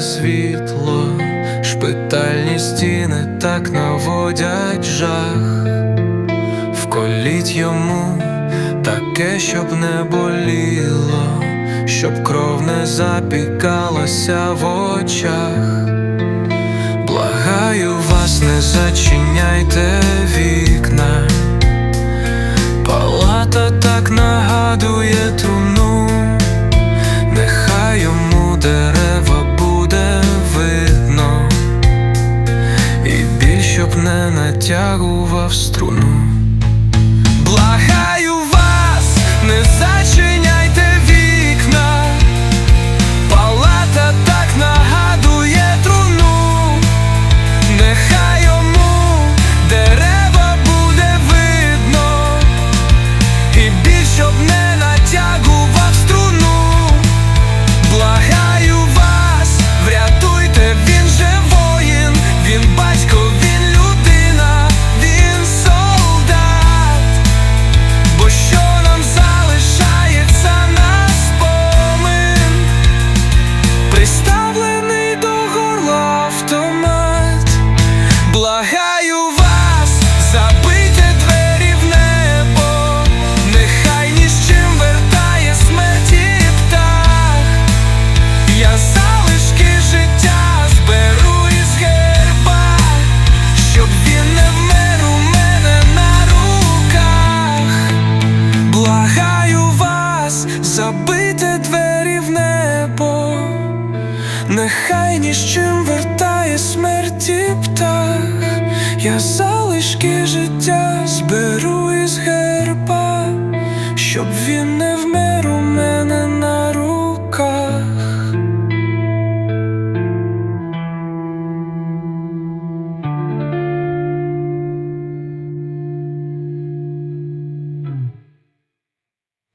світло, шпитальні стіни так наводять жах, вколіть йому таке, щоб не боліло, щоб кров не запікалася в очах. Благаю вас, не зачиняйте вікна. Палата так нагадує труну, натягував струну. Нехай ні з чим вертає смерті птах. Я залишки життя зберу із герба, щоб він не